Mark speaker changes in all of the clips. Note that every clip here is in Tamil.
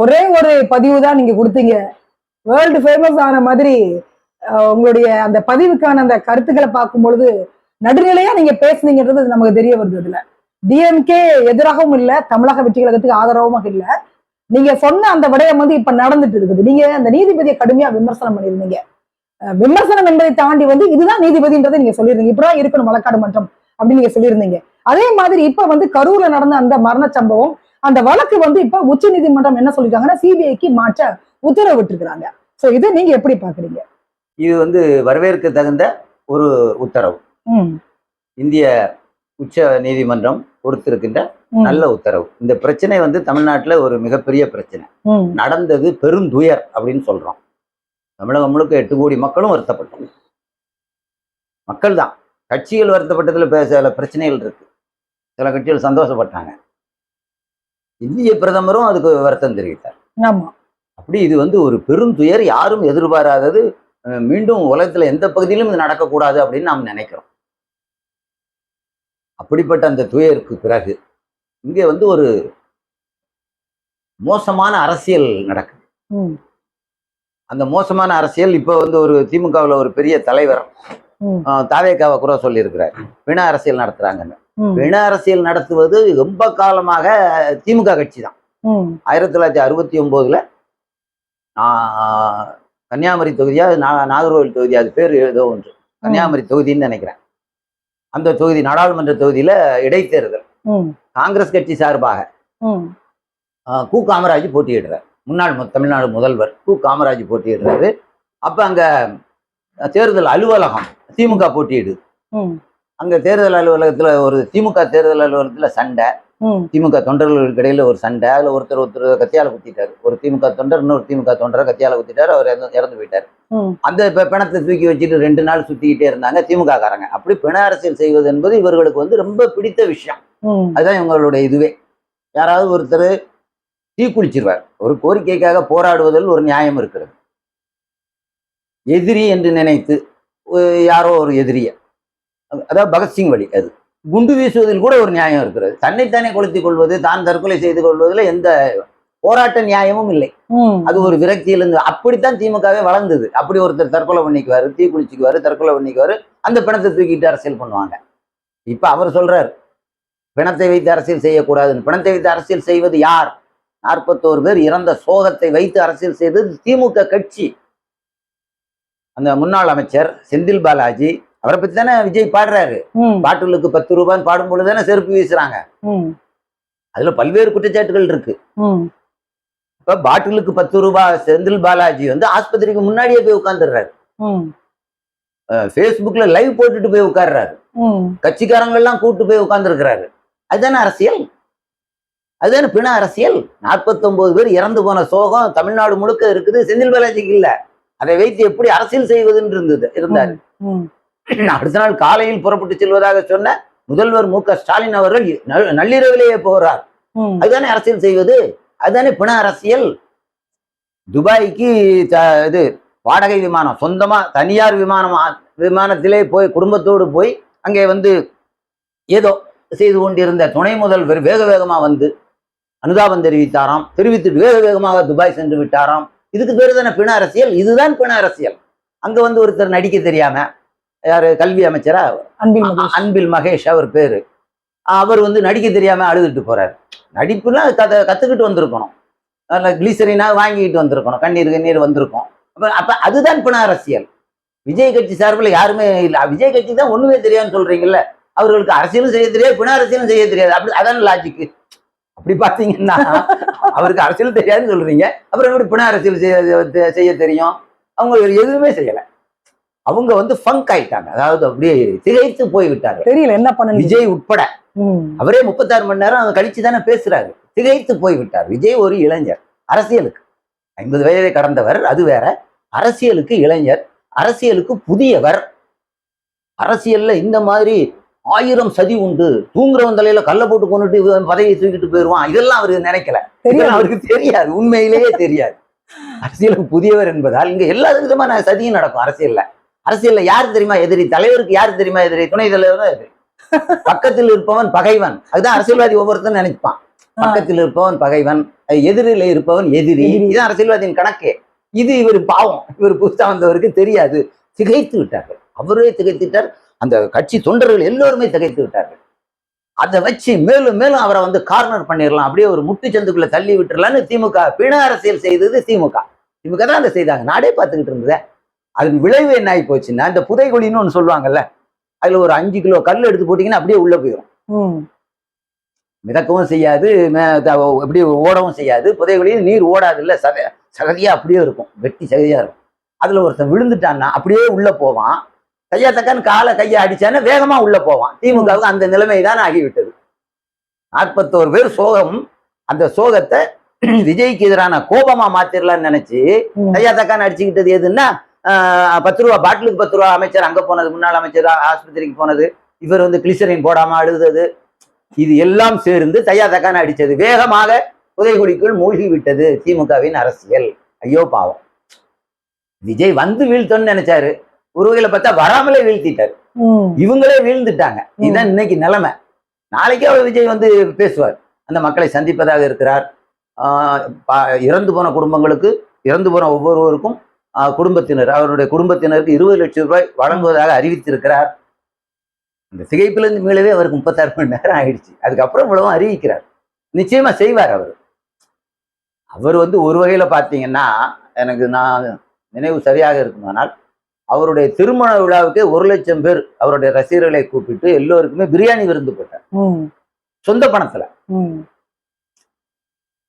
Speaker 1: ஒரே ஒரு பதிவு தான் நீங்க கொடுத்தீங்க. வேர்ல்டு ஃபேமஸ் ஆன மாதிரி உங்களுடைய அந்த பதிவுக்கான அந்த கருத்துக்களை பார்க்கும் பொழுது நடுநிலையா நீங்க பேசுனீங்கன்றது நமக்கு தெரிய வருது அதுல. டிஎம்கே எதிராகவும் இல்ல தமிழக வெற்றி கழகத்துக்கு ஆதரவும் இல்ல. நீங்க சொன்ன அந்த விடயம் வந்து இப்ப நடந்துட்டு இருக்குது. நீங்க அந்த நீதிபதியை கடுமையா விமர்சனம் பண்ணியிருந்தீங்க. விமர்சனம் என்பதை தாண்டி வந்து இதுதான் நீதிபதின்றதை நீங்க சொல்லியிருந்தீங்க. இப்படிதான் இருக்கணும் வழக்காடு மன்றம் அப்படின்னு நீங்க சொல்லியிருந்தீங்க. அதே மாதிரி இப்ப வந்து கரூர்ல நடந்த அந்த மரண சம்பவம் அந்த வழக்கு வந்து இப்ப உச்ச நீதிமன்றம் என்ன சொல்லிருக்காங்கன்னா சிபிஐக்கு மாற்ற உத்தரவிட்டிருக்கிறாங்க. சோ இதை நீங்க எப்படி பாக்குறீங்க
Speaker 2: இது வந்து வரவேற்க தகுந்த ஒரு உத்தரவு. இந்திய உச்ச நீதிமன்றம் கொடுத்திருக்கின்ற நல்ல உத்தரவு. இந்த பிரச்சனை வந்து தமிழ்நாட்டுல ஒரு மிகப்பெரிய பிரச்சனை. நடந்தது பெருந்துயர் அப்படின்னு சொல்றோம். தமிழகம் முழுக்க எட்டு கோடி மக்களும் வருத்தப்பட்டோம். மக்கள் தான் கட்சிகள் வருத்தப்பட்டதுல சில பிரச்சனைகள் இருக்கு. சில கட்சிகள் சந்தோஷப்பட்டாங்க. இந்திய பிரதமரும் அதுக்கு வருத்தம் தெரிவித்தார்.
Speaker 1: ஆமா.
Speaker 2: அப்படி இது வந்து ஒரு பெருந்துயர் யாரும் எதிர்பாராதது. மீண்டும் உலகத்துல எந்த பகுதியிலும் இது நடக்கக்கூடாது அப்படின்னு நாம் நினைக்கிறோம். அப்படிப்பட்ட அந்த துயருக்கு பிறகு இங்கே வந்து ஒரு மோசமான அரசியல் நடக்குது. அந்த மோசமான அரசியல் இப்போ வந்து ஒரு திமுகவில் ஒரு பெரிய தலைவர் தாவேக்காவை கூட சொல்லியிருக்கிறார். பிண அரசியல் நடத்துறாங்கன்னு. பிண அரசியல் நடத்துவது ரொம்ப காலமாக திமுக கட்சி தான் ஆயிரத்தி தொள்ளாயிரத்தி அறுபத்தி ஒம்போதுல கன்னியாகுமரி தொகுதியா நாகர்கோவில் தொகுதி அது பேர் ஏதோ ஒன்று. கன்னியாகுமரி தொகுதின்னு நினைக்கிறேன். அந்த தொகுதி நாடாளுமன்ற தொகுதியில இடைத்தேர்தல். காங்கிரஸ் கட்சி சார்பாக கு காமராஜ் போட்டியிடுறார். முன்னாள் தமிழ்நாடு முதல்வர் கு காமராஜ் போட்டியிடுறாரு. அப்ப அங்க தேர்தல் அலுவலகம் திமுக போட்டியிடுது. அங்க தேர்தல் அலுவலகத்துல ஒரு திமுக தேர்தல் அலுவலகத்துல சண்டை. திமுக தொண்டர்களுக்கு இடையில ஒரு சண்டை. அதுல ஒருத்தர் ஒருத்தர் கத்தியால குத்திட்டாரு. ஒரு திமுக தொண்டர் இன்னொரு திமுக தொண்டரை கத்தியால குத்திட்டாரு. அவர் இறந்து- போயிட்டார். அந்த பிணத்தை தூக்கி வச்சுட்டு ரெண்டு நாள் சுத்திக்கிட்டே இருந்தாங்க திமுக காரங்க அப்படி பிண அரசியல் செய்வது என்பது இவர்களுக்கு வந்து ரொம்ப பிடித்த விஷயம். அதுதான் இவங்களுடைய இதுவே. யாராவது ஒருத்தர் தீக்குளிச்சிருவார் ஒரு கோரிக்கைக்காக போராடுவதில் ஒரு நியாயம் இருக்கிறது. எதிரி என்று நினைத்து யாரோ ஒரு எதிரிய. அதாவது பகத்சிங் வழி அது. குண்டு வீசுவதில் கூட ஒரு நியாயம் இருக்கிறது. தன்னைத்தானே கொளுத்திக் கொள்வது தான் தற்கொலை செய்து கொள்வதில் எந்த போராட்ட நியாயமும் இல்லை. அது ஒரு விரக்தியிலிருந்து அப்படித்தான் திமுகவே வளர்ந்தது. அப்படி ஒருத்தர் தற்கொலை பண்ணிக்குவாரு தீ குளிச்சுக்குவாரு தற்கொலை பண்ணிக்குவாரு அந்த பிணத்தை தூக்கிட்டு அரசியல் பண்ணுவாங்க. இப்ப அவர் சொல்றார் பிணத்தை வைத்து அரசியல் செய்யக்கூடாதுன்னு. பிணத்தை வைத்து அரசியல் செய்வது யார்? நாற்பத்தோரு பேர் இறந்த சோகத்தை வைத்து அரசியல் செய்தது திமுக கட்சி. அந்த முன்னாள் அமைச்சர் செந்தில் பாலாஜி அவரை பத்தி தானே விஜய் பாடுறாரு.
Speaker 1: ம்,
Speaker 2: பாட்டிலுக்கு பத்து ரூபான்னு பாடும் பொழுது தானே செருப்பு வீசுறாங்க. அதுல பல்வேறு குற்றச்சாட்டுகள் இருக்கு. இப்ப பாட்டிலுக்கு பத்து ரூபாய் செந்தில் பாலாஜி வந்து ஆஸ்பத்திரிக்கு முன்னாடியே போய் உட்கார்ந்துடுறாரு.
Speaker 1: ம்,
Speaker 2: ஃபேஸ்புக்ல லைவ் போட்டுட்டு போய் உட்கார்றாரு. கட்சிக்காரங்க எல்லாம் கூட்டு போய் உட்கார்ந்துருக்கிறாரு. அதுதானே அரசியல்? அதுதானே பிண அரசியல்? 49 பேர் இறந்து போன சோகம் தமிழ்நாடு முழுக்க இருக்குது. செந்தில் பாலாஜிக்கு இல்ல. அதை வைத்து எப்படி அரசியல் செய்வதுன்னு இருந்தது இருந்தார். அடுத்த நாள் காலையில் புறப்பட்டு செல்வதாக சொன்ன முதல்வர் மு க ஸ்டாலின் அவர்கள் நள்- நள்ளிரவிலேயே போகிறார். அதுதானே அரசியல் செய்வது? அதுதானே பிண அரசியல்? துபாய்க்கு இது வாடகை விமானம் சொந்தமா தனியார் விமானம் விமானத்திலே போய் குடும்பத்தோடு போய் அங்கே வந்து ஏதோ செய்து கொண்டிருந்த துணை முதல்வர் வேக வேகமா வந்து அனுதாபம் தெரிவித்தாராம். தெரிவித்துட்டு வேக வேகமாக துபாய் சென்று விட்டாராம். இதுக்கு பேரு தானே பிண அரசியல்? இதுதான் பிண அரசியல். அங்க வந்து ஒருத்தர் நடிக்க தெரியாம யாரு? கல்வி அமைச்சரா
Speaker 1: அன்பில்
Speaker 2: அன்பில் மகேஷ் அவர் பேரு. அவர் வந்து நடிக்க தெரியாம அழுதுட்டு போறாரு. நடிப்புலாம் கதை கத்துக்கிட்டு வந்திருக்கணும். அதில் கிளிசரினா வாங்கிட்டு வந்திருக்கணும். கண்ணீர் கண்ணீர் வந்திருக்கும். அப்ப அப்ப அதுதான் பிண அரசியல். விஜய் கட்சி சார்பில் யாருமே இல்லை. விஜய் கட்சி தான் ஒண்ணுமே தெரியாதுன்னு சொல்றீங்கல்ல. அவர்களுக்கு அரசியலும் செய்ய தெரியாது பிண அரசியலும் செய்ய தெரியாது. அப்படி அதான் லாஜிக்கு அப்படி பார்த்தீங்கன்னா அவருக்கு அரசியல் தெரியாதுன்னு சொல்றீங்க. அப்புறம் எப்படி பிண அரசியல் செய்ய செய்ய தெரியும். அவங்க எதுவுமே செய்யல. அவங்க வந்து ஃபங்க் ஆயிட்டாங்க. அதாவது அப்படியே திகைத்து போய் விட்டாங்க
Speaker 1: தெரியல என்ன பண்ண
Speaker 2: விஜய் உட்பட. அவரே முப்பத்தாறு மணி நேரம் அவங்க கழிச்சு தானே பேசுறாரு. திகைத்து போய் விட்டார் விஜய் ஒரு இளைஞர் அரசியலுக்கு. ஐம்பது வயதை கடந்தவர் அது வேற. அரசியலுக்கு இளைஞர் அரசியலுக்கு புதியவர். அரசியல்ல இந்த மாதிரி ஆயிரம் சதி உண்டு. தூங்குறவன் தலையில கல்ல போட்டு கொண்டுட்டு பதவியை தூக்கிட்டு போயிடுவான். இதெல்லாம் அவருக்கு நினைக்கல. அவருக்கு தெரியாது. உண்மையிலேயே தெரியாது. அரசியலுக்கு புதியவர் என்பதால் இங்க எல்லா விதமான சதியும் நடக்கும் அரசியல்ல. அரசியல்ல யார் தெரியுமா எதிரி? தலைவருக்கு யார் தெரியுமா எதிரி? துணை தலைவர் தான் எதிரி. பக்கத்தில் இருப்பவன் பகைவன். அதுதான் அரசியல்வாதி ஒவ்வொருத்தரும் நினைப்பான். பக்கத்தில் இருப்பவன் பகைவன் எதிரில இருப்பவன் எதிரி.
Speaker 1: எதிரி.
Speaker 2: இது அரசியல்வாதியின் கணக்கே. இது இவர் பாவம். இவர் புதுசா வந்தவருக்கு தெரியாது. திகைத்து விட்டார்கள். அவரே திகைத்துட்டார் அந்த கட்சி தொண்டர்கள் எல்லோருமே திகைத்து விட்டார்கள். அதை வச்சு மேலும் மேலும் அவரை வந்து கார்னர் பண்ணிடலாம். அப்படியே ஒரு முட்டு சந்துக்குள்ள தள்ளி விட்டுறலாம்னு திமுக பிண அரசியல் செய்தது திமுக. திமுக தான் அதை செய்தாங்க. நாடே பார்த்துக்கிட்டு இருந்ததே. அதன் விளைவு என்ன ஆகி போச்சுன்னா இந்த புதைகுழின்னு ஒன்று சொல்லுவாங்கல்ல அதுல ஒரு அஞ்சு கிலோ கல் எடுத்து போட்டீங்கன்னா அப்படியே உள்ள போயிடும் மிதக்கவும் செய்யாது எப்படி ஓடவும் செய்யாது. புதைகுழியில் நீர் ஓடாது இல்ல சத சகதியா அப்படியே இருக்கும் வெட்டி சகதியா இருக்கும். அதுல ஒருத்தன் விழுந்துட்டான்னா அப்படியே உள்ள போவான். கையா தக்கான்னு காலை கையை அடிச்சான்னா வேகமா உள்ள போவான். திமுகவுக்கு அந்த நிலைமை தான் ஆகிவிட்டது. நாற்பத்தோரு பேர் சோகம் அந்த சோகத்தை விஜய்க்கு எதிரான கோபமா மாத்திரலாம்னு நினைச்சு. கையா தக்கான்னு அடிச்சுக்கிட்டது எதுன்னா பத்து ரூபா பாட்டிலுக்கு பத்து ரூபா அமைச்சர் அங்க போனது முன்னாள் அமைச்சர் ஆஸ்பத்திரிக்கு போனது. இவர் வந்து கிளிசரின் போடாம அழுதது. இது எல்லாம் சேர்ந்து தையா தக்கான அடிச்சது. வேகமாக புதைகுழிக்குள் மூழ்கி விட்டது திமுகவின் அரசியல். ஐயோ பாவம். விஜய் வந்து வீழ்த்தோன்னு நினைச்சாரு. ஒரு வகையில பார்த்தா வராமலே வீழ்த்திட்டாரு. இவங்களே வீழ்ந்துட்டாங்க. இதுதான் இன்னைக்கு நிலைமை. நாளைக்கே அவர் விஜய் வந்து பேசுவார். அந்த மக்களை சந்திப்பதாக இருக்கிறார். இறந்து போன குடும்பங்களுக்கு இறந்து போன ஒவ்வொருவருக்கும் குடும்பத்தினர். அவருடைய குடும்பத்தினருக்கு இருபது லட்சம் ரூபாய் வழங்குவதாக அறிவித்திருக்கிறார். இந்த திகைப்பிலிருந்து மீளவே அவருக்கு முப்பத்தாறு மணி நேரம் ஆயிடுச்சு. அதுக்கப்புறம் இவ்வளவும் அறிவிக்கிறார். நிச்சயமா செய்வார் அவர். அவர் வந்து ஒரு வகையில பார்த்தீங்கன்னா எனக்கு நான் நினைவு சரியாக இருக்குமானால் அவருடைய திருமண விழாவுக்கே ஒரு லட்சம் பேர் அவருடைய ரசிகர்களை கூப்பிட்டு எல்லோருக்குமே பிரியாணி விருந்து போட்டார். சொந்த பணத்துல.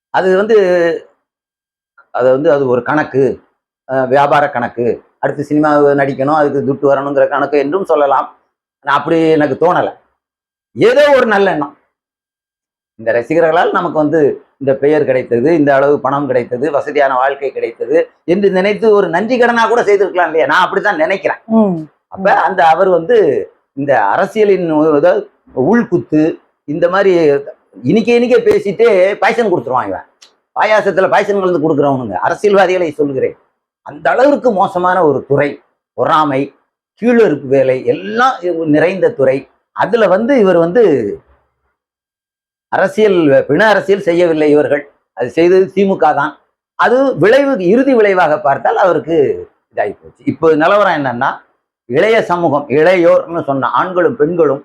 Speaker 2: அது வந்து அது வந்து அது ஒரு கணக்கு. வியாபார கணக்கு. அடுத்து சினிமா நடிக்கணும் அதுக்கு துட்டு வரணுங்கிற கணக்கு என்றும் சொல்லலாம். நான் அப்படி எனக்கு தோணலை. ஏதோ ஒரு நல்லெண்ணம் இந்த ரசிகர்களால் நமக்கு வந்து இந்த பெயர் கிடைத்தது இந்த அளவு பணம் கிடைத்தது வசதியான வாழ்க்கை கிடைத்தது என்று நினைத்து ஒரு நன்றி கடனா கூட செய்திருக்கலாம் இல்லையா? நான் அப்படித்தான் நினைக்கிறேன். அப்ப அந்த அவர் வந்து இந்த அரசியலின் உள்குத்து இந்த மாதிரி இனிக்க இனிக்க பேசிட்டு பாய்சன் கொடுத்துருவான் இவன். பாயாசத்துல பாய்சன் கலந்து கொடுக்குறவனுங்க. அரசியல்வாதிகளை சொல்கிறேன். அந்த அளவிற்கு மோசமான ஒரு துறை பொறாமை கீழறுப்பு வேலை எல்லாம் நிறைந்த துறை. அதுல வந்து இவர் வந்து அரசியல் பிண அரசியல் செய்யவில்லை இவர்கள். அது செய்தது திமுக தான். அது விளைவு இறுதி விளைவாக பார்த்தால் அவருக்கு இதாகி போச்சு. இப்போ நிலவரம் என்னன்னா இளைய சமூகம் இளையோர்னு சொன்ன ஆண்களும் பெண்களும்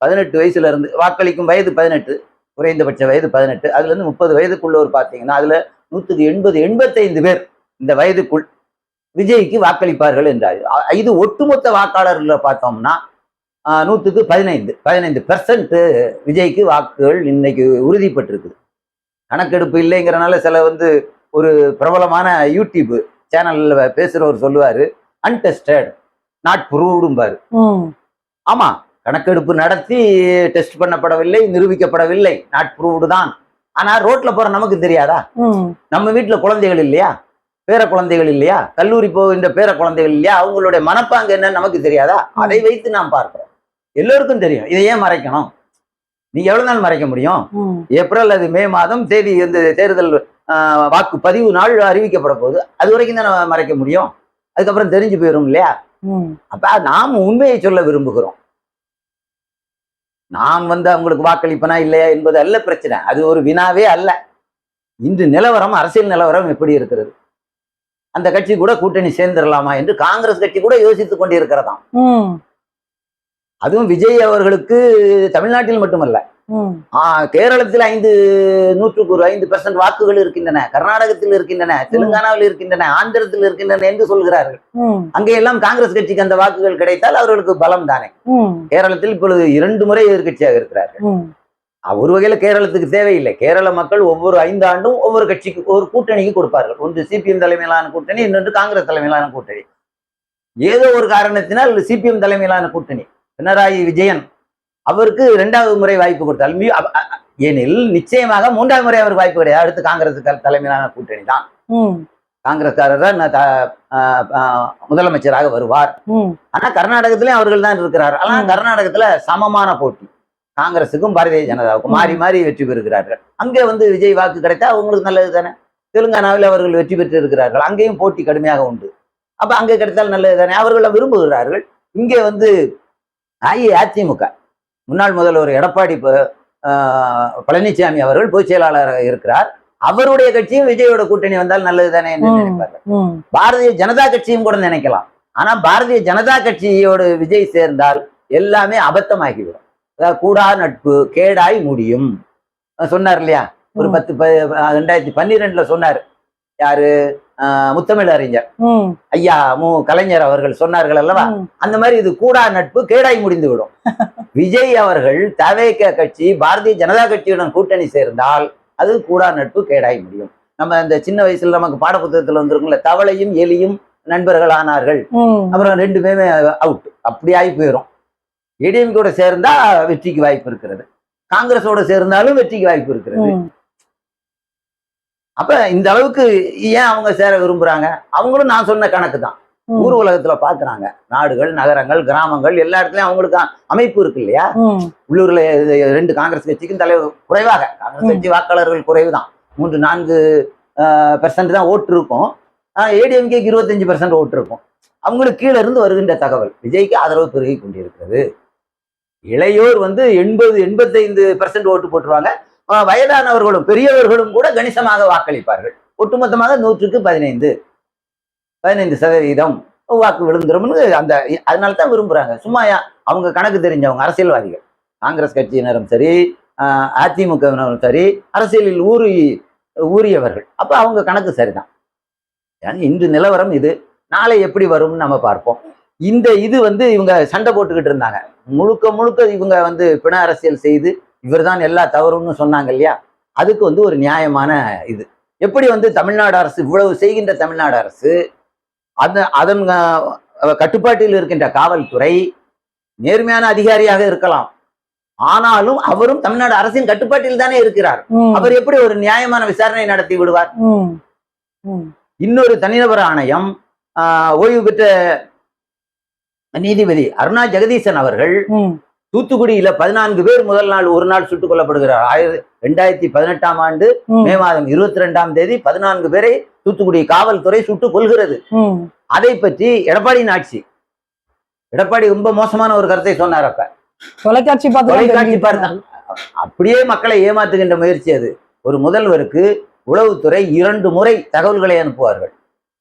Speaker 2: பதினெட்டு வயசுல இருந்து வாக்களிக்கும் வயது பதினெட்டு குறைந்தபட்ச வயது பதினெட்டு அதுல இருந்து முப்பது வயதுக்குள்ளவர் பார்த்தீங்கன்னா அதுல நூற்றுக்கு எண்பது எண்பத்தைந்து பேர் இந்த வயதுக்குள் விஜய்க்கு வாக்களிப்பார்கள் என்றார். இது ஒட்டுமொத்த வாக்காளர்களை பார்த்தோம்னா நூற்றுக்கு பதினைந்து பதினைந்து பெர்சன்ட் விஜய்க்கு வாக்குகள் இன்னைக்கு உறுதிப்பட்டிருக்குது. கணக்கெடுப்பு இல்லைங்கிறனால சில வந்து ஒரு பிரபலமான யூடியூப் சேனல்ல பேசுறவர் சொல்லுவாரு அன்டெஸ்டட் நாட் ப்ரூவ்டும்பாரு ஆமா கணக்கெடுப்பு நடத்தி டெஸ்ட் பண்ணப்படவில்லை நிரூபிக்கப்படவில்லை நாட் ப்ரூவ்டு தான். ஆனா ரோட்ல போற நமக்கு தெரியாதா? நம்ம வீட்டுல குழந்தைகள் இல்லையா? பேர குழந்தைகள் இல்லையா? கல்லூரி போகின்ற பேர குழந்தைகள் இல்லையா? அவங்களுடைய மனப்பாங்கு என்னன்னு நமக்கு தெரியாதா? அதை வைத்து நாம் பார்க்கிறோம். எல்லோருக்கும் தெரியும். இதை ஏன் மறைக்கணும்? நீங்க எவ்வளவு நாள் மறைக்க முடியும்? ஏப்ரல் அல்லது மே மாதம் தேதி இந்த தேர்தல் ஆஹ், வாக்குப்பதிவு நாள் அறிவிக்கப்பட போகுது அது வரைக்கும் தானே மறைக்க முடியும்? அதுக்கப்புறம் தெரிஞ்சு போயிடும் இல்லையா? அப்ப நாம் உண்மையை சொல்ல விரும்புகிறோம். நான் வந்து அவங்களுக்கு வாக்களிப்பனா இல்லையா என்பது அல்ல பிரச்சனை. அது ஒரு வினாவே அல்ல. இன்று நிலவரம் அரசியல் நிலவரம் எப்படி இருக்கிறது? அந்த கட்சி கூட கூட்டணி சேர்ந்துடலாமா என்று காங்கிரஸ் கட்சி கூட யோசித்துக் கொண்டிருக்கிறதாம். அதுவும் விஜய் அவர்களுக்கு தமிழ்நாட்டில் மட்டுமல்ல. கேரளத்தில் ஐந்து நூற்றுக்கு ஒரு ஐந்து பெர்சன்ட் வாக்குகள் இருக்கின்றன கர்நாடகத்தில் இருக்கின்றன தெலுங்கானாவில் இருக்கின்றன ஆந்திரத்தில் இருக்கின்றன என்று சொல்கிறார்கள். அங்கே எல்லாம் காங்கிரஸ் கட்சிக்கு அந்த வாக்குகள் கிடைத்தால் அவர்களுக்கு பலம் தானே கேரளத்தில் இப்பொழுது இரண்டு முறை எதிர்க்கட்சியாக இருக்கிறார்கள். ஒரு வகையில கேரளத்துக்கு தேவையில்லை. கேரள மக்கள் ஒவ்வொரு ஐந்து ஆண்டும் ஒவ்வொரு கட்சிக்கு ஒரு கூட்டணிக்கு கொடுப்பார்கள். ஒன்று சிபிஎம் தலைமையிலான கூட்டணி இன்னொன்று காங்கிரஸ் தலைமையிலான கூட்டணி. ஏதோ ஒரு காரணத்தினால் சிபிஎம் தலைமையிலான கூட்டணி. பினராயி விஜயன் அவருக்கு இரண்டாவது முறை வாய்ப்பு கொடுத்தால் எனில் நிச்சயமாக மூன்றாவது முறை அவருக்கு வாய்ப்பு கிடையாது. அடுத்து காங்கிரஸ் தலைமையிலான கூட்டணி தான். காங்கிரஸ்காரர் முதலமைச்சராக வருவார். ஆனா கர்நாடகத்திலயும் அவர்கள் தான் இருக்கிறார். ஆனா. கர்நாடகத்துல சமமான போட்டி. காங்கிரஸுக்கும் பாரதிய ஜனதாவுக்கும் மாறி மாறி வெற்றி பெறுகிறார்கள். அங்கே வந்து விஜய் வாக்கு கிடைத்தா அவங்களுக்கு நல்லது தானே? தெலுங்கானாவில் அவர்கள் வெற்றி பெற்று இருக்கிறார்கள் அங்கேயும் போட்டி கடுமையாக உண்டு. அப்ப அங்கே கிடைத்தால் நல்லது தானே? அவர்கள் விரும்புகிறார்கள். இங்கே வந்து அஇஅதிமுக. முன்னாள் முதல்வர் எடப்பாடி பழனிசாமி அவர்கள் பொதுச் செயலாளராக இருக்கிறார். அவருடைய கட்சியும் விஜயோட கூட்டணி வந்தால் நல்லது தானே என்று. நினைப்பார்கள். பாரதிய ஜனதா கட்சியும் கூட நினைக்கலாம். ஆனா பாரதிய ஜனதா கட்சியோடு விஜய் சேர்ந்தால் எல்லாமே அபத்தமாகிவிடும். கூடா நட்பு கேடாய் முடியும். சொன்னார் இல்லையா? ஒரு. பத்து ரெண்டாயிரத்தி பன்னிரெண்டுல சொன்னார். யாரு? முத்தமிழ் அறிஞர் ஐயா மு. கலைஞர் அவர்கள் சொன்னார்கள் அல்லவா. அந்த மாதிரி இது கூடா நட்பு கேடாய் முடிந்து விடும் விஜய் அவர்கள் தவேக கட்சி பாரதிய ஜனதா கட்சியுடன் கூட்டணி சேர்ந்தால் அது கூடா நட்பு கேடாய் முடியும். நம்ம இந்த சின்ன வயசுல நமக்கு பாடப்புத்தகத்துல வந்திருக்கும்ல தவளையும் எலியும் நண்பர்கள் ஆனார்கள். அப்புறம் ரெண்டு பேருமே அவுட் அப்படி ஆகி போயிடும் ஏடிஎம் கூட சேர்ந்தா வெற்றிக்கு வாய்ப்பு இருக்கிறது. காங்கிரஸோட சேர்ந்தாலும் வெற்றிக்கு வாய்ப்பு இருக்கிறது. அப்ப இந்த அளவுக்கு ஏன் அவங்க சேர விரும்புறாங்க? அவங்களும் நான் சொன்ன கணக்கு தான். ஊர் உலகத்துல பாக்குறாங்க. நாடுகள் நகரங்கள் கிராமங்கள் எல்லா இடத்துலயும் அவங்களுக்கு அமைப்பு இருக்கு இல்லையா. உள்ளூர்ல ரெண்டு காங்கிரஸ் கட்சிக்கும் தலைவர் குறைவாக. காங்கிரஸ். கட்சி வாக்காளர்கள் குறைவு தான் மூன்று நான்கு பெர்சன்ட் தான் ஓட்டு இருக்கும். ஏடிஎம்கேக்கு இருபத்தஞ்சு பெர்சன்ட் ஓட்டு இருக்கும். அவங்களுக்கு கீழே இருந்து வருகின்ற தகவல். விஜய்க்கு ஆதரவு பெருகி கொண்டிருக்கிறது. இளையோர் வந்து எண்பது எண்பத்தைந்து பர்சன்ட் ஓட்டு போட்டுருவாங்க. வயதானவர்களும் பெரியவர்களும் கூட கணிசமாக வாக்களிப்பார்கள். ஒட்டுமொத்தமாக நூற்றுக்கு பதினைந்து. பதினைந்து சதவீதம் வாக்கு விழுந்துரும்னு அந்த அதனால தான் விரும்புகிறாங்க சும்மா அவங்க கணக்கு தெரிஞ்சவங்க அரசியல்வாதிகள். காங்கிரஸ் கட்சியினரும் சரி அதிமுகவினரும் சரி அரசியலில் ஊறி ஊறியவர்கள். அப்போ அவங்க கணக்கு சரிதான். ஏன்னா இன்று நிலவரம் இது. நாளை எப்படி வரும்னு நம்ம பார்ப்போம். இந்த இது வந்து இவங்க சண்டை போட்டுக்கிட்டு இருந்தாங்க. முழுக்க முழுக்க இவங்க வந்து பிண அரசியல் செய்து இவர்தான் எல்லா தவறுன்னு சொன்னாங்க இல்லையா? அதுக்கு வந்து ஒரு நியாயமான இது. எப்படி வந்து தமிழ்நாடு அரசு இவ்வளவு செய்கின்ற தமிழ்நாடு அரசு அந்த அதன் கட்டுப்பாட்டில் இருக்கின்ற காவல்துறை நேர்மையான அதிகாரியாக இருக்கலாம். ஆனாலும் அவரும் தமிழ்நாடு அரசின் கட்டுப்பாட்டில் தானே இருக்கிறார். அவர் எப்படி ஒரு நியாயமான விசாரணை நடத்தி விடுவார். இன்னொரு தனிநபர் ஆணையம் ஓய்வு பெற்ற நீதிபதி அருணா ஜெகதீசன் அவர்கள். தூத்துக்குடியில பதினான்கு பேர் முதல் நாள் ஒரு நாள் சுட்டுக் கொல்லப்படுகிறார் ஆயிரத்தி ரெண்டாயிரத்தி பதினெட்டாம் ஆண்டு
Speaker 1: ம்.
Speaker 2: மாதம் இருபத்தி ரெண்டாம் தேதி பதினான்கு பேரை தூத்துக்குடி காவல்துறை சுட்டுக் கொள்கிறது. அதை பற்றி எடப்பாடியின் ஆட்சி எடப்பாடி ரொம்ப மோசமான ஒரு கருத்தை சொன்னார் அப்ப
Speaker 1: தொலைக்காட்சி
Speaker 2: தொலைக்காட்சி. பார்த்தான் அப்படியே மக்களை ஏமாத்துகின்ற முயற்சி அது ஒரு முதல்வருக்கு உளவுத்துறை இரண்டு முறை தகவல்களை அனுப்புவார்கள்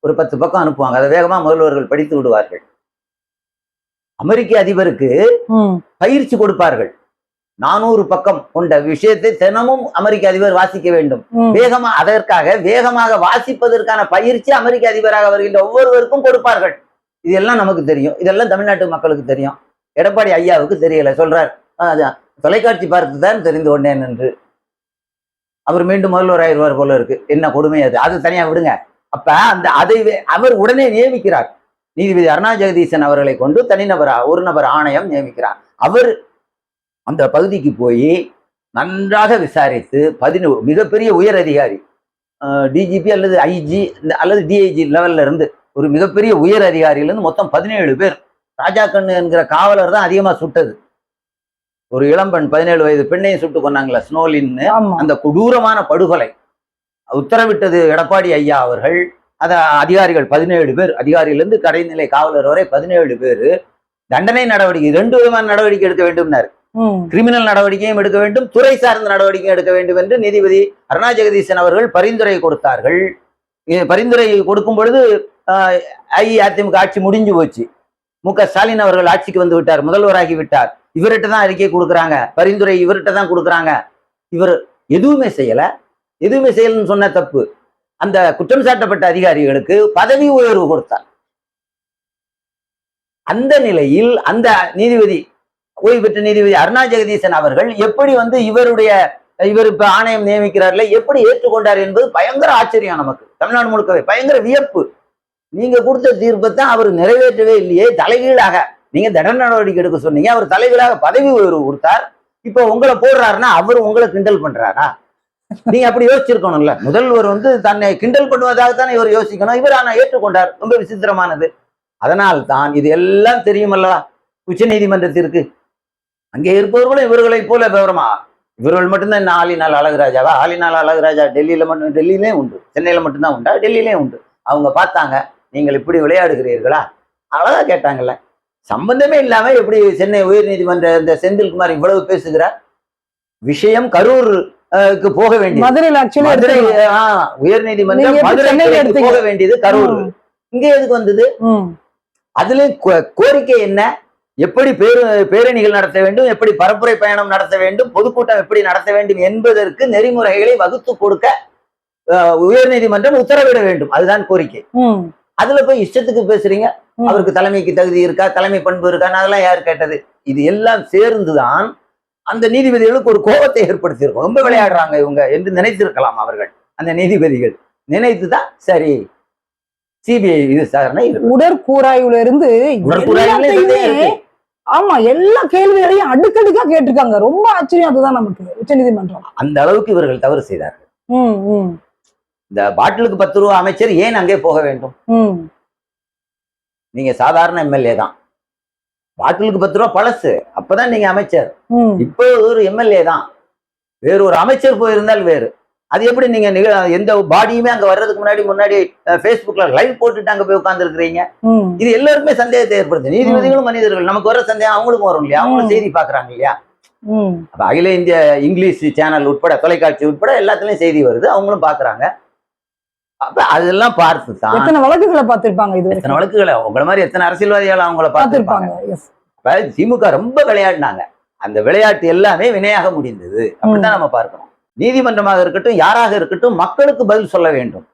Speaker 2: ஒரு பத்து பக்கம் அனுப்புவாங்க அதை வேகமா முதல்வர்கள் படித்து விடுவார்கள் அமெரிக்க அதிபருக்கு. பயிற்சி கொடுப்பார்கள். நானூறு பக்கம் கொண்ட விஷயத்தை தினமும் அமெரிக்க அதிபர் வாசிக்க வேண்டும். வேகமா அதற்காக வேகமாக வாசிப்பதற்கான பயிற்சி அமெரிக்க அதிபராக வருகின்ற ஒவ்வொருவருக்கும் கொடுப்பார்கள். இதெல்லாம் நமக்கு தெரியும். இதெல்லாம் தமிழ்நாட்டு மக்களுக்கு தெரியும். எடப்பாடி ஐயாவுக்கு தெரியல. சொல்றார். "ஆ, அது தொலைக்காட்சி பார்த்து தான் தெரிந்து கொண்டேன் என்று. அவர் மீண்டும் முதல்வர் ஆயிடுவார் போல இருக்கு. என்ன கொடுமை அது? அது தனியா விடுங்க. அப்ப அந்த அதை அவர் உடனே நியமிக்கிறார். நீதிபதி அருணா ஜெகதீசன் அவர்களை கொண்டு தனிநபர் ஒரு நபர் ஆணையம் நியமிக்கிறார். அவர் அந்த பகுதிக்கு போய் நன்றாக விசாரித்து பதினோரு மிகப்பெரிய உயர் அதிகாரி டிஜிபி அல்லது ஐஜி அல்லது டிஐஜி லெவல்ல இருந்து ஒரு மிகப்பெரிய உயர் அதிகாரியிலிருந்து மொத்தம் பதினேழு பேர். ராஜா கண்ணு என்கிற காவலர் தான் அதிகமா சுட்டது. ஒரு இளம்பெண் பதினேழு வயது பெண்ணையும் சுட்டு கொண்டாங்களா ஸ்னோலின்னு. அந்த கொடூரமான படுகொலை. உத்தரவிட்டது எடப்பாடி ஐயா அவர்கள். அத அதிகாரிகள் பதினேழு பேர் அதிகாரியிலிருந்து கடைநிலை காவலர் வரை பதினேழு பேர் தண்டனை நடவடிக்கை ரெண்டு விதமான நடவடிக்கை எடுக்க வேண்டும்னாரு. கிரிமினல் நடவடிக்கையும் எடுக்க வேண்டும் துறை சார்ந்த நடவடிக்கையும் எடுக்க வேண்டும் என்று நீதிபதி அருணா ஜெகதீசன் அவர்கள் பரிந்துரை கொடுத்தார்கள். பரிந்துரை கொடுக்கும் பொழுது அஇஅதிமுக ஆட்சி முடிஞ்சு போச்சு. மு க ஸ்டாலின் அவர்கள் ஆட்சிக்கு வந்து விட்டார் முதல்வராகி விட்டார். இவர்கிட்ட தான் அறிக்கை கொடுக்குறாங்க பரிந்துரை இவர்கிட்ட தான் கொடுக்குறாங்க. இவர் எதுவுமே செய்யல எதுவுமே செய்யலன்னு சொன்ன தப்பு. அந்த குற்றம் சாட்டப்பட்ட அதிகாரிகளுக்கு பதவி உயர்வு கொடுத்தார். அந்த நிலையில் அந்த நீதிபதி ஓய்வு பெற்ற நீதிபதி அருணா ஜெகதீசன் அவர்கள் எப்படி வந்து இவருடைய இவர் இப்ப ஆணையம் நியமிக்கிறார்ல எப்படி ஏற்றுக்கொண்டார் என்பது பயங்கர ஆச்சரியம் நமக்கு. தமிழ்நாடு முழுக்கவே பயங்கர வியப்பு. நீங்க கொடுத்த தீர்ப்பை தான் அவர் நிறைவேற்றவே இல்லையே தலைகீழாக. நீங்க தட நடவடிக்கை எடுக்க சொன்னீங்க அவர் தலைகீழாக பதவி உயர்வு கொடுத்தார். இப்போ உங்களை போடுறாருன்னா அவர் உங்களை கிண்டல் பண்றாரா? நீங்க அப்படி யோசிச்சிருக்கணும்ல. முதல்வர் வந்து தன்னை கிண்டல் பண்ணுவதாக தானே இவர் யோசிக்கணும். இவர் ஆனா ஏற்றுக்கொண்டார். ரொம்ப விசித்திரமானது. அதனால் தான் இது எல்லாம் தெரியுமல்லவா? உச்ச நீதிமன்றத்திற்கு. அங்கே இருப்பவர்களும் இவர்களை போல விவரமா? இவர்கள் மட்டும்தான் என்ன ஆலினால் அழகுராஜாவா? ஆலினால் அழகுராஜா டெல்லியில மட்டும் டெல்லியிலே உண்டு. சென்னையில மட்டும்தான் உண்டா? டெல்லியிலே உண்டு. அவங்க பார்த்தாங்க நீங்கள் இப்படி விளையாடுகிறீர்களா? அழகா கேட்டாங்கல்ல. சம்பந்தமே இல்லாம எப்படி சென்னை உயர் நீதிமன்ற இந்த செந்தில்குமார் இவ்வளவு பேசுகிறார்? விஷயம் கரூர் போக வேண்டியது.
Speaker 1: மதுரையில் ஆக்சுவலி
Speaker 2: உயர் நீதிமன்றம் மதுரை? போக வேண்டியது கரூர். இங்க எதுக்கு வந்தது?
Speaker 1: ம்.
Speaker 2: அதுல கோ- கோரிக்கை என்ன? எப்படி பேரு பேரணிகள் நடத்த வேண்டும்? எப்படி பரப்புரை பயணம் நடத்த வேண்டும்? பொதுக்கூட்டம் எப்படி நடத்த வேண்டும் என்பதற்கு நெறிமுறைகளை வகுத்து கொடுக்க அஹ், உயர்நீதிமன்றம் உத்தரவிட வேண்டும். அதுதான் கோரிக்கை. அதுல போய் இஷ்டத்துக்கு பேசுறீங்க. அவருக்கு தலைமைக்கு தகுதி இருக்கா? தலைமை பண்பு இருக்கான்னு அதெல்லாம் யார் கேட்டது? இது எல்லாம் சேர்ந்துதான் அந்த நீதிபதிகளுக்கு ஒரு கோபத்தை ஏற்படுத்தியிருக்கும். ரொம்ப விளையாடுறாங்க இவங்க என்று நினைத்திருக்கலாம் அவர்கள். அந்த நீதிபதிகள் நினைத்துதான் சரி சிபிஐ விசாரணை இருக்கு.
Speaker 1: உடற்கூறாய்வுல இருந்து. ஆமா எல்லா கேள்விகளையும் அடுக்கடுக்கா கேட்டிருக்காங்க. ரொம்ப ஆச்சரியம் அதுதான் நமக்கு உச்சநீதிமன்றம்.
Speaker 2: அந்த அளவுக்கு இவர்கள் தவறு செய்தார்கள். இந்த பாட்டிலுக்கு பத்து ரூபா அமைச்சர் ஏன் அங்கே போக வேண்டும்? நீங்க சாதாரண எம்எல்ஏ தான். பாட்டிலுக்கு பத்து ரூபா பழசு. அப்பதான் நீங்க அமைச்சர். இப்போ ஒரு எம்எல்ஏ தான். வேறு ஒரு அமைச்சர் போயிருந்தால் வேறு. அது எப்படி நீங்க நிக- எந்த பாடியுமே அங்க வர்றதுக்கு முன்னாடி முன்னாடி ஃபேஸ்புக்ல லைவ் போட்டுட்டு அங்க போய் உட்கார்ந்துருக்கீங்க
Speaker 1: ம்.
Speaker 2: இது எல்லாருக்குமே சந்தேகத்தை ஏற்படுத்து நீதிபதிகளும் மனிதர்கள் நமக்கு வர சந்தேகம் அவங்களுக்கும் வரும் இல்லையா? அவங்களும். செய்தி பாக்குறாங்க இல்லையா? அப்ப அகில இந்திய இங்கிலீஷ் சேனல் உட்பட தொலைக்காட்சி உட்பட எல்லாத்துலயும் செய்தி வருது. அவங்களும் பாக்குறாங்க அப்ப அதெல்லாம் பார்த்து தான்
Speaker 1: எத்தனை வழக்குகளை பார்த்திருப்பாங்க இது
Speaker 2: எத்தனை வழக்குகளை? உங்களை மாதிரி எத்தனை அரசியல்வாதிகள் அவங்கள பார்த்திருப்பாங்க அப்ப திமுக ரொம்ப விளையாடினாங்க. அந்த விளையாட்டு எல்லாமே வினையாக முடிந்தது. அப்படித்தான் நம்ம பார்க்கணும். நீதிமன்றமாக இருக்கட்டும் யாராக இருக்கட்டும் மக்களுக்கு பதில் சொல்ல வேண்டும்.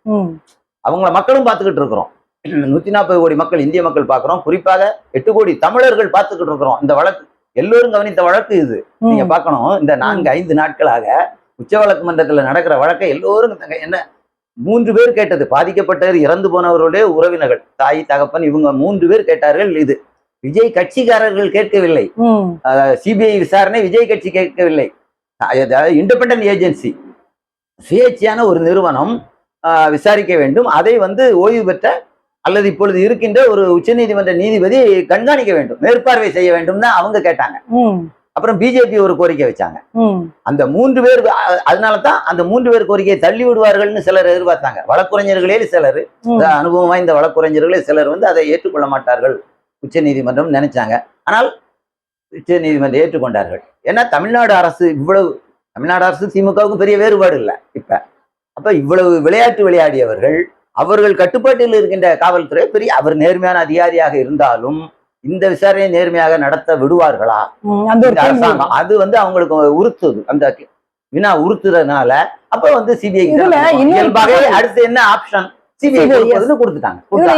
Speaker 2: அவங்கள மக்களும் பார்த்துக்கிட்டு இருக்கிறோம். நூத்தி நாற்பது கோடி மக்கள் இந்திய மக்கள் பார்க்கிறோம். குறிப்பாக எட்டு கோடி தமிழர்கள் பார்த்துக்கிட்டு இருக்கிறோம். இந்த வழக்கு எல்லோரும் கவனித்த வழக்கு இது. நீங்க பார்க்கணும் இந்த நான்கு ஐந்து நாட்களாக உச்ச வழக்கு மன்றத்துல நடக்கிற வழக்கை எல்லோரும் தங்க- என்ன மூன்று பேர் கேட்டது. பாதிக்கப்பட்டவர் இறந்து போனவர்களுடைய உறவினர்கள் தாய் தகப்பன் இவங்க மூன்று பேர் கேட்டார்கள் இது. விஜய் கட்சிக்காரர்கள் கேட்கவில்லை. சிபிஐ விசாரணை விஜய் கட்சி கேட்கவில்லை. இண்டிபெண்டன்ட் ஏஜென்சி சுயேட்சையான ஒரு நிறுவனம் விசாரிக்க வேண்டும். அதை வந்து ஓய்வு பெற்ற அல்லது இப்பொழுது இருக்கின்ற ஒரு உச்சநீதிமன்ற நீதிபதி கண்காணிக்க வேண்டும். மேற்பார்வை செய்ய வேண்டும் தான் அவங்க கேட்டாங்க. அப்புறம் பிஜேபி ஒரு கோரிக்கை வச்சாங்க. அந்த மூன்று பேர் அதனால தான் அந்த மூன்று பேர் கோரிக்கையை தள்ளி விடுவார்கள்னு சிலர் எதிர்பார்த்தாங்க. வழக்குரைஞர்களே சிலர். அனுபவம் வாய்ந்த வழக்குரைஞர்களே சிலர் வந்து அதை ஏற்றுக்கொள்ள மாட்டார்கள். உச்ச நீதிமன்றம் நினைச்சாங்க. ஆனால் உச்ச நீதிமன்றம் ஏற்றுக்கொண்டார்கள். ஏன்னா தமிழ்நாடு அரசு இவ்வளவு தமிழ்நாடு அரசு திமுகவுக்கு பெரிய வேறுபாடு இல்லை இப்ப. அப்ப இவ்வளவு விளையாட்டு விளையாடியவர்கள் அவர்கள் கட்டுப்பாட்டில் இருக்கின்ற காவல்துறை பெரிய அவர் நேர்மையான அதிகாரியாக இருந்தாலும் இந்த விசாரணையை நேர்மையாக நடத்த விடுவார்களா. அரசாங்கம் அது வந்து அவங்களுக்கு உறுத்துது. அந்த வினா உறுத்துறதுனால அப்ப வந்து சிபிஐ இயல்பாகவே. அடுத்து என்ன ஆப்ஷன்?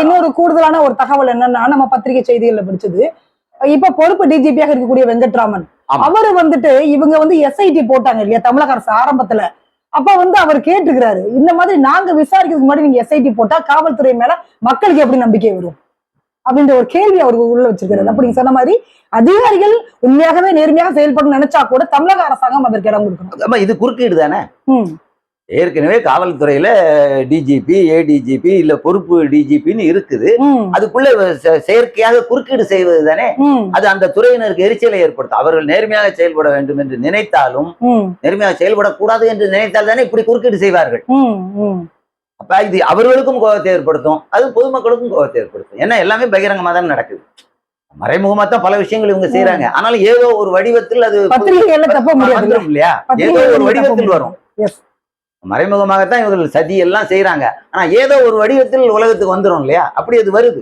Speaker 1: இன்னொரு கூடுதலான ஒரு தகவல் என்னன்னா நம்ம பத்திரிகை செய்திகள்ல படிச்சது. இப்ப பொறுப்பு டிஜிபியாக இருக்கக்கூடிய வெங்கட்ராமன். அவரு வந்துட்டு இவங்க வந்து எஸ்ஐடி போட்டாங்க இல்லையா தமிழக அரசு ஆரம்பத்துல. அப்ப வந்து அவர் கேட்டிருக்கிறாரு இந்த மாதிரி நாங்க விசாரிக்கிறதுக்கு முன்னாடி நீங்க எஸ்ஐடி போட்டா காவல்துறை மேல மக்களுக்கு எப்படி நம்பிக்கை வரும்? அப்படின்ற ஒரு கேள்வி அவருக்கு உள்ள வச்சிருக்காரு அப்படி சொன்ன மாதிரி அதிகாரிகள் உண்மையாகவே நேர்மையாக செயல்படும் நினைச்சா கூட தமிழக அரசாங்கம் அதற்கு இடம் கொடுக்கணும்.
Speaker 2: இது குறுக்கீடு தானே? ஏற்கனவே காவல்துறையில டிஜிபி ஏடிஜிபி இல்ல பொறுப்பு டிஜிபின்னு இருக்குது. அதுக்குள்ள செயற்கையாக குறுக்கீடு செய்வது தானே? அது அந்த துறையினருக்கு எரிச்சலை ஏற்படுத்தும். அவர்கள் நேர்மையாக செயல்பட வேண்டும் என்று நினைத்தாலும் நேர்மையாக செயல்படக்கூடாது என்று நினைத்தால் தானே இப்படி குறுக்கீடு செய்வார்கள். அப்ப இது அவர்களுக்கும் கோபத்தை ஏற்படுத்தும். அது பொதுமக்களுக்கும் கோபத்தை ஏற்படுத்தும். ஏன்னா எல்லாமே பகிரங்கமா தான் நடக்குது. மறைமுகமா தான் பல விஷயங்கள் இவங்க செய்யறாங்க ஆனாலும் ஏதோ ஒரு வடிவத்தில் அது இல்லையா? ஏதோ ஒரு வடிவத்தில். வரும். மறைமுகமாகத்தான் இவர்கள் சதி எல்லாம் செய்கிறாங்க ஆனால் ஏதோ ஒரு வடிவத்தில் உலகத்துக்கு வந்துடும் இல்லையா? அப்படி அது வருது.